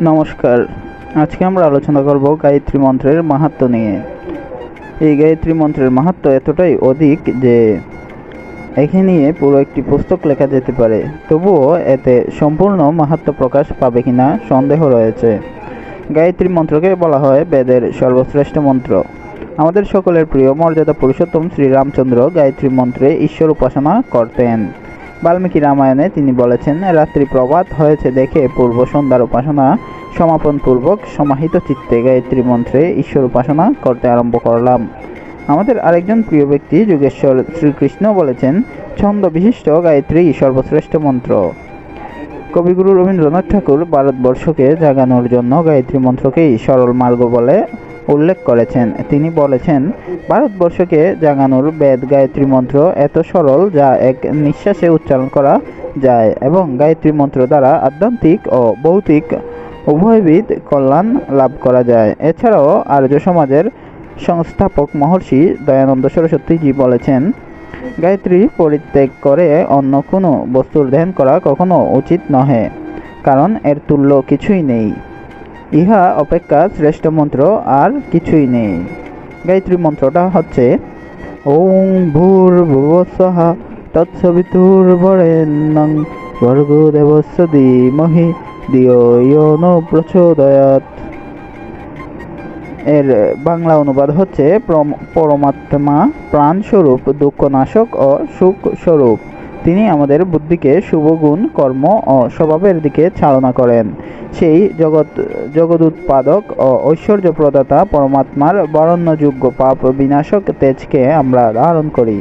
নমস্কার। আজকে আমরা আলোচনা করব গায়ত্রী মন্ত্রের মাহাত্ম্য নিয়ে। এই গায়ত্রী মন্ত্রের মাহাত্ম্য এতটাই অধিক যে একে নিয়ে পুরো একটি পুস্তক লেখা যেতে পারে। তবুও এতে সম্পূর্ণ মাহাত্ম্য প্রকাশ পাবে কিনা সন্দেহ রয়েছে। গায়ত্রী মন্ত্রকে বলা হয় বেদের সর্বশ্রেষ্ঠ মন্ত্র। আমাদের সকলের প্রিয় মর্যাদা পুরুষোত্তম শ্রীরামচন্দ্র গায়ত্রী মন্ত্রে ঈশ্বর উপাসনা করতেন। বাল্মীকি রামায়ণে তিনি বলেছেন, রাত্রি প্রভাত হয়েছে দেখে পূর্ব সন্ধ্যার উপাসনা সমাপন পূর্বক সমাহিত চিত্তে গায়ত্রী মন্ত্রে ঈশ্বর উপাসনা করতে আরম্ভ করলাম। আমাদের আরেকজন প্রিয় ব্যক্তি যুগেশ্বর শ্রীকৃষ্ণ বলেছেন, ছন্দ বিশিষ্ট গায়ত্রী সর্বশ্রেষ্ঠ মন্ত্র। কবিগুরু রবীন্দ্রনাথ ঠাকুর ভারতবর্ষকে জাগানোর জন্য গায়ত্রী মন্ত্রকেই সরল মার্গ বলে উল্লেখ করেছেন। তিনি বলেছেন, ভারতবর্ষকে জাগানোর বেদ গায়ত্রী মন্ত্র এত সরল যা এক নিঃশ্বাসে উচ্চারণ করা যায় এবং গায়ত্রী মন্ত্র দ্বারা আধ্যাত্মিক ও ভৌতিক উভয়বিধ কল্যাণ লাভ করা যায়। এছাড়াও আর্য সমাজের সংস্থাপক মহর্ষি দয়ানন্দ সরস্বতীজি বলেছেন, গায়ত্রী পরিত্যাগ করে অন্য কোনো বস্তুর ধ্যান করা কখনো উচিত নহে, কারণ এর তুল্য কিছুই নেই। ইহা অপেক্ষা শ্রেষ্ঠ মন্ত্র আর কিছুই নেই। গায়ত্রী মন্ত্রটা হচ্ছে, ওং ভূর ভুবস্বহা তৎসবিতুর্বরেণ্যং ভর্গো দেবস্য ধীমহি ধিয়ো ইয়ো ন এর বাংলা অনুবাদ হচ্ছে পরমাত্মা প্রাণস্বরূপ, দুঃখনাশক ও সুখ স্বরূপ তিনি আমাদের বুদ্ধিকে শুভ গুণ, কর্ম ও স্বভাবের দিকে চালনা করেন। সেই জগৎ, জগদুৎপাদক ও ঐশ্বর্য প্রদাতা পরমাত্মার বরণ্যযোগ্য পাপ বিনাশক তেজকে আমরা ধারণ করি।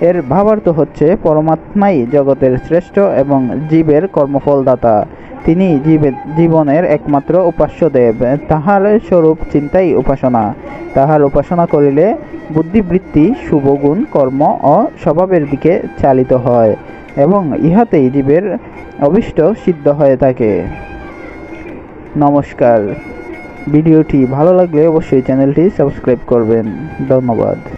এর ভাবার্থ হচ্ছে পরমাত্মাই জগতের শ্রেষ্ঠ এবং জীবের কর্মফলদাতা। তিনি জীবের জীবনের একমাত্র উপাস্য দেব। তাহার স্বরূপ চিন্তাই উপাসনা। তাহার উপাসনা করিলে বুদ্ধিবৃত্তি, শুভগুণ, কর্ম ও স্বভাবের দিকে চালিত হয় এবং ইহাতেই জীবের অভিষ্ট সিদ্ধ হয়ে থাকে। নমস্কার। ভিডিওটি ভালো লাগলে অবশ্যই চ্যানেলটি সাবস্ক্রাইব করবেন। ধন্যবাদ।